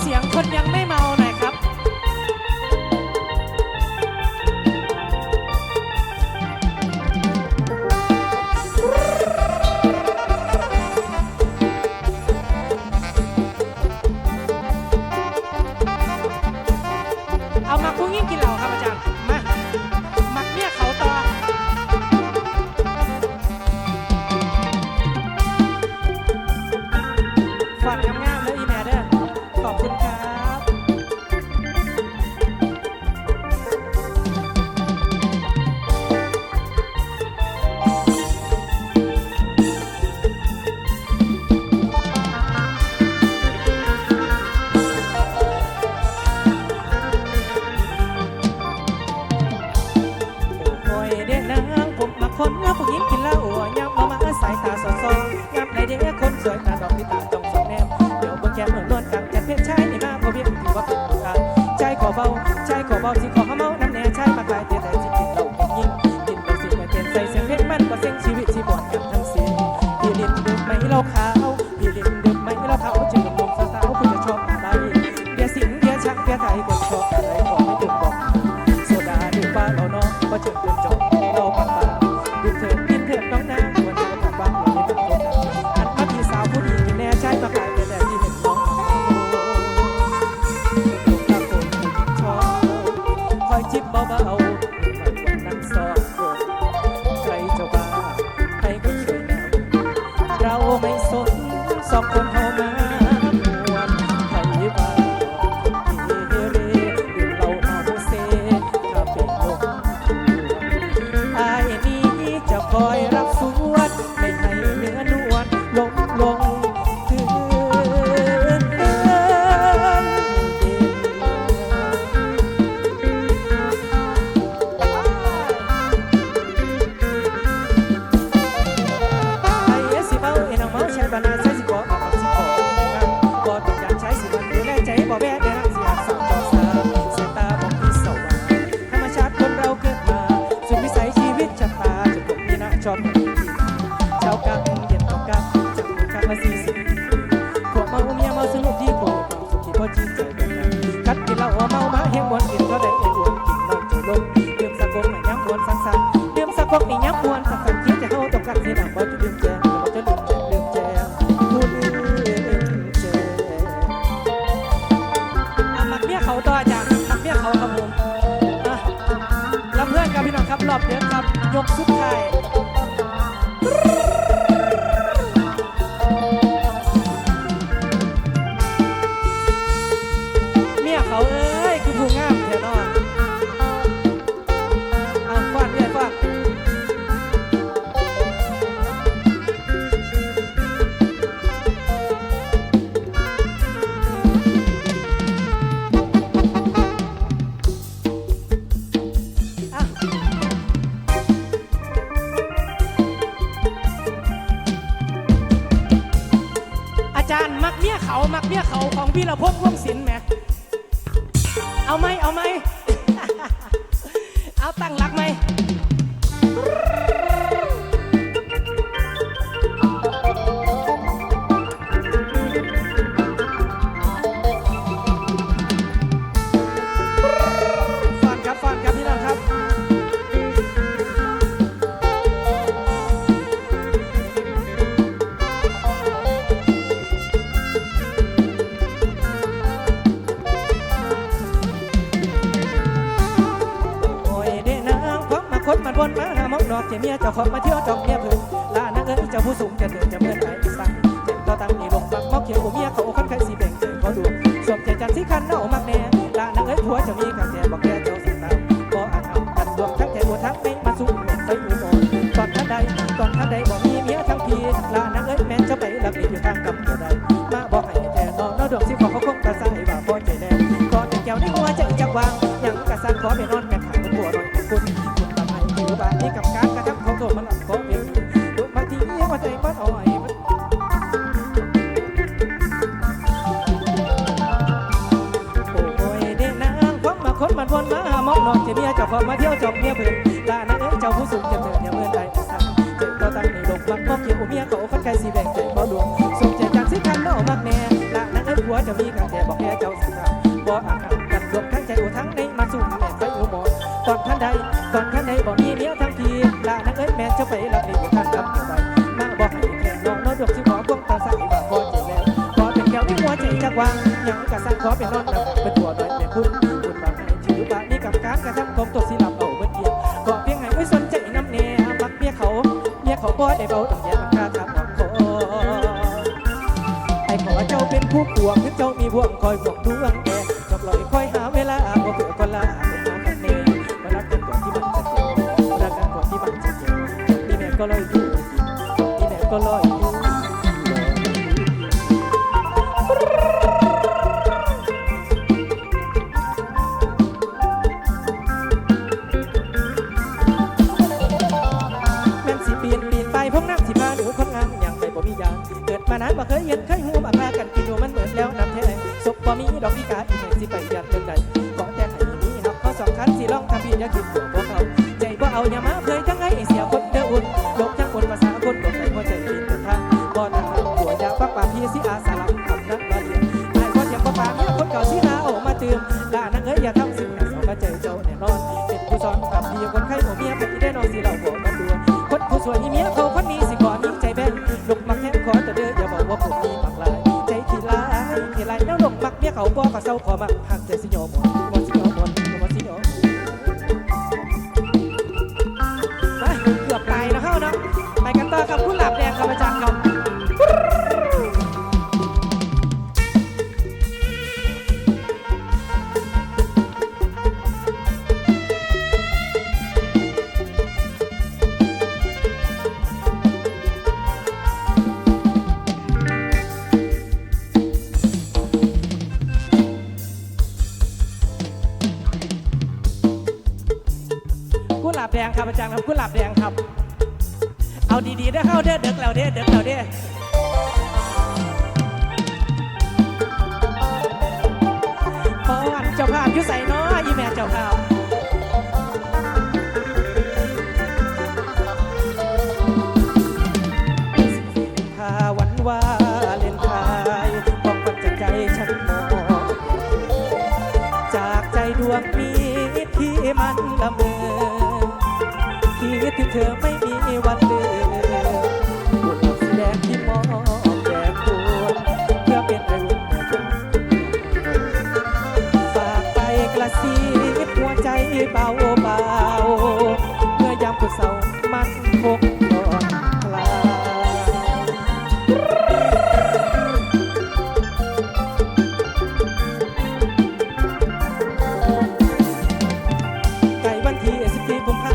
เสียงคนยังไม่ พียงวนกินเท่าใดเอวนกินน้อยใจลงดีเดื่มสะกดไม่ยั้งวนสั้นๆเดื่มสะกดไม่ยั้งวนสั้นๆคิดจะเข้าต้องการสีหนังบ่จะดื่มเจอ จารย์มักเมียเขามักเมียเขาของวีรพงษ์วงศิลป์แหมเอาไหมเอาไหม จ้าขอมาเที่ยวจอกแง่ บ่ได้เบาต้องแย่มักระทำของคอไอ้ขอเจ้าเป็นผู้ปวงหรืเจ้ามีบ่วงคอยบ่วงทวงแกจอบลอยคอยหาเวลาบ่เพื่อคนละเปหากันเองมารักกันก่อนที่มันจะเจ็บรักกันก่อนที่มันจะเจ็บนี่แม่ก็ลอยอยู่ที่แม่ก็ลอย ดื่มด่านั่งเอ้ยอย่าทำสิ่งนั้นสองใจเจ้าแน่นอนเป็นผู้สอนกับดีคนไข้หัวเมียเป็นที่ได้นอนสิเหล่าบอกกันดูคนผู้สวยมีเมียเขา ดีได้อเข้าเด้อเด็กแล้วเด้อเด็กแล้วเด้อพอวันเจ้าภาพยุใส่น้ออีแม่เจ้าภาพถ้าวันวาเล่นไทน์บอกมันจากใจฉันมองจากใจดวงนี้ที่มันละเมอคิดถึงเธอไม่ เบาเบาเมื่อยามผู้เศร้ามันคงนอนคลาไก่วันที่สิบสี่กุมภา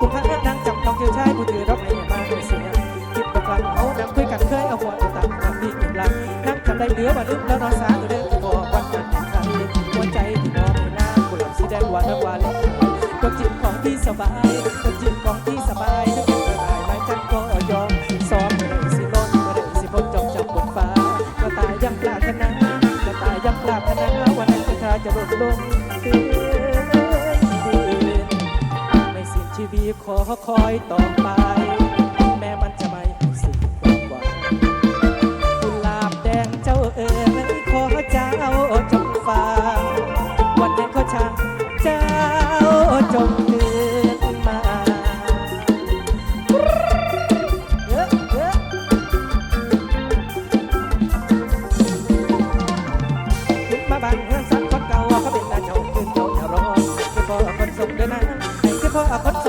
กุมภานั่งจับน้องเจ้าชายผู้ถือรับไอ้มาโดยเสียคิดประกลังเอานำคุยกันเคยเอาหัวตัดน้ำดีเก็บหลังนั่งจำได้เหลือว่าลืมแล้วนอนสาตัวเดิมที่ สบายก็จิตของพี่สบายนึกเป็นกระต่ายไม้จันก็ยอมซ้อมเมื่อไรสิล้นเมื่อไรสิพ้นจอมจับบนฟ้าก็ตายยังปรารถนาก็ตายยังปรารถนาวันนั้นจะจะล่นลงเตือนเตือนไม่สิ้นชีวิตขอคอยต่อไป แม้มันจะไม่สิ้นความหวังกุหลาบแดงเจ้าเอ๋ยขอเจ้าจงฟังวันนั้นขอช่างเจ้าจงตื่น มาบังเฮือนสักคนเก่าเขาเป็นตาเจ้าขึ้นเจ้าอย่ารอคือพ่อคนส่งเดินนะให้คือพ่อคน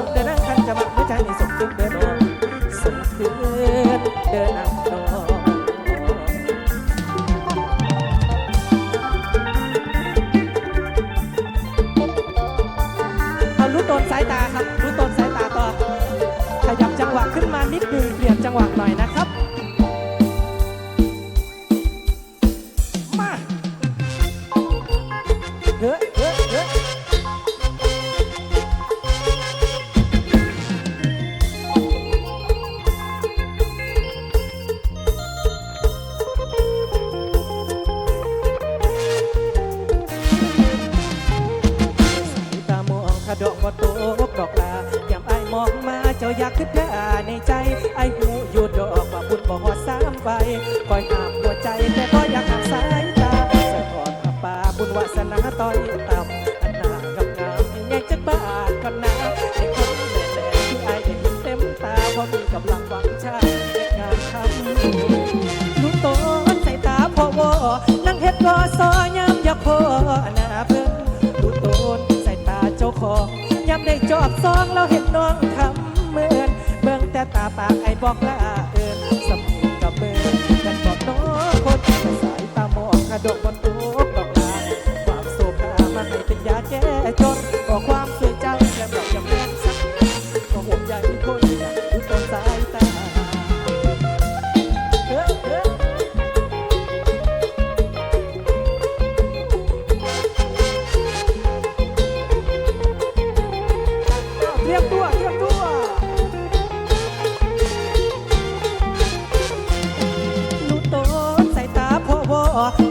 บุญบ่ฮอดสามใบคอยหามหัวใจแต่ก็อยากหักสายตาสะทอดผ้าป่าบุญวาสนาต่อยต่ำอันหนากับงามให้ใหญ่จักบาทก่อนนะให้คนแหล่แหล่ที่ไอายได้เห็นเต็มตาพอมีกำลังวังชาติงานทำรู้ตนใส่ตาพ่อวอนั่งเฮ็ดรอซอยามอยากพอหน้าเพิ่นดูโตนใส่ตาเจ้าของยามได้จอบซองเราเห็นน้องทำเหมือน เบิ่งแต่ตาปากไอ้บอกละ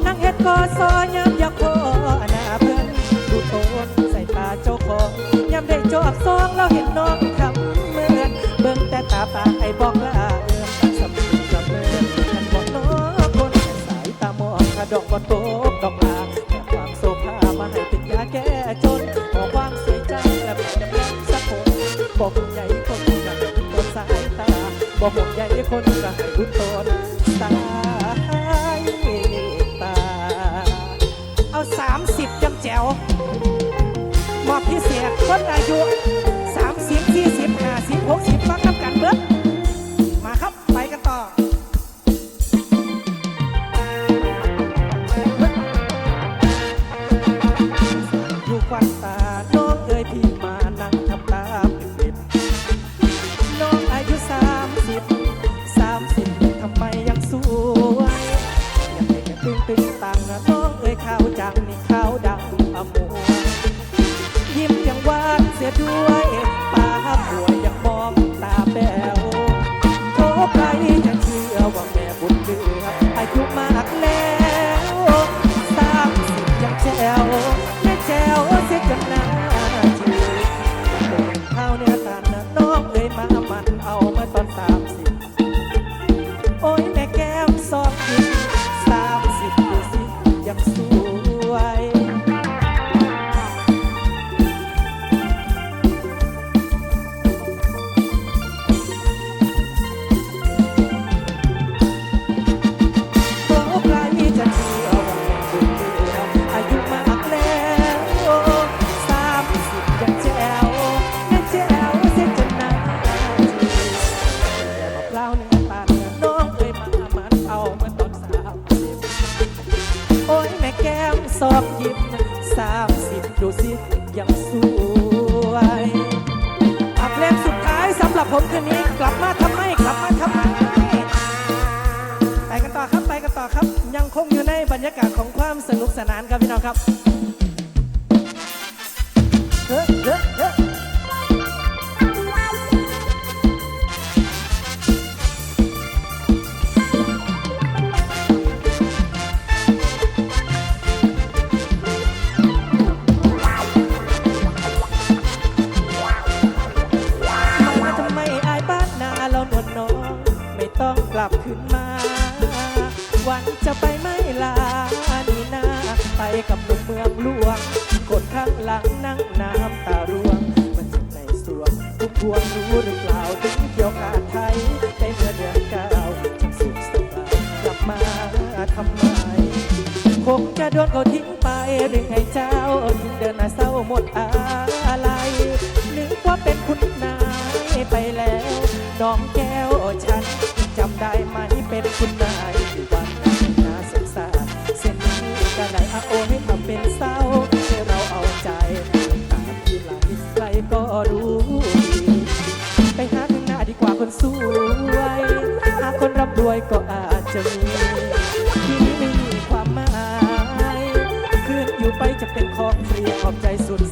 นั่งเฮ็ดกอซอยามอยากพอหน้าเพื่อนลูโตนใส่ตาเจ้าของยามได้จอบซองเราเห็นน้องทำเหมือนเบิ่งแต่ตาปากไอ้บอกละเอื้อมสำนึกกับเมือนกันบอกน้องคนแต่สายตามองขาดอกบ่ตกดอกลาแต่ความโศกามาให้เป็นยาแก้จนขอความสวยใจและแบบจำเป็นสักคนบอกใหญ่คนอยากคนสายตาบ่ห่วงใยคนก็ให้รุดตน พิเศ ลับขึ้นมา วันจะไปไม่ลานีนาไปกับหนุ่มเมืองหลวงคนข้างหลังนั่งน้ำตาร่วง มันจะในสวงทุกพวงรู้หรือเปล่าถึงเกี่ยวกาไทยได้เมื่อเดือนเก้าจะสุขสบายกลับมาทำไมคงจะโดนเขาทิ้งไปหรือให้เจ้าทิ้งเดินหน้าเศร้าหมดอะไรนึกว่าเป็นคุณนายไปแล้วน้องแก้วฉัน คุณนายที่วันน่าสงสารเส้นนี้ก็ไหนอาโอให้ทำเป็นเศร้าให้เราเอาใจตามที่ไหลใครก็รู้ดีไปหาข้างหน้าดีกว่าคนสวยหาคนร่ำรวยก็อาจจะมีที่นี้ไม่มีความหมายคืนอยู่ไปจะเป็นของฟรีขอบใจสุด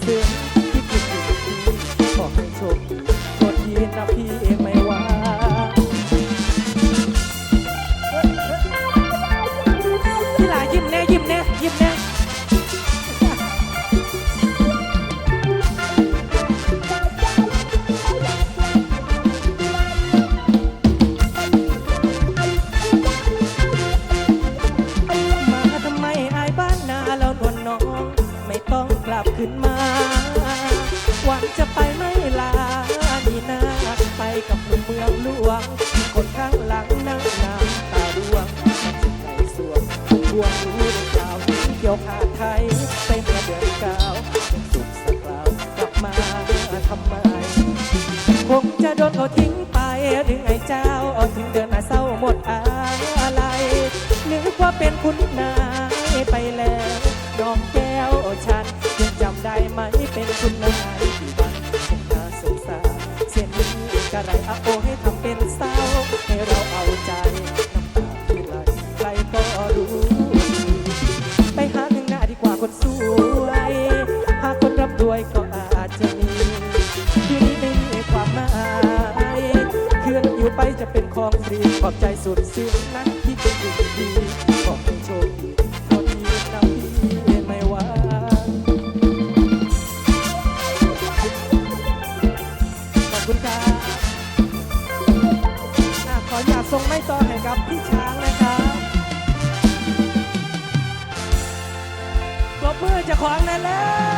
คุณนายไปแล้วน้องแก้วฉันยังจำได้ไหมเป็นคุณนายที่บ้านฉันน่าสงสารเส้นนี้กะไรอาโอให้ทำเป็นเศร้าให้เราเอาใจน้ำตาที่ไหลใครก็รู้ ไปหาข้างหน้าดีกว่าคนสวย หาคนร่ำรวยก็อาจจะมีที่นี้ไม่มีความหมายเคลื่อนอยู่ไปจะเป็นของฟรีขอบใจสุดซึ้งนะ จะของนั่นแล้ว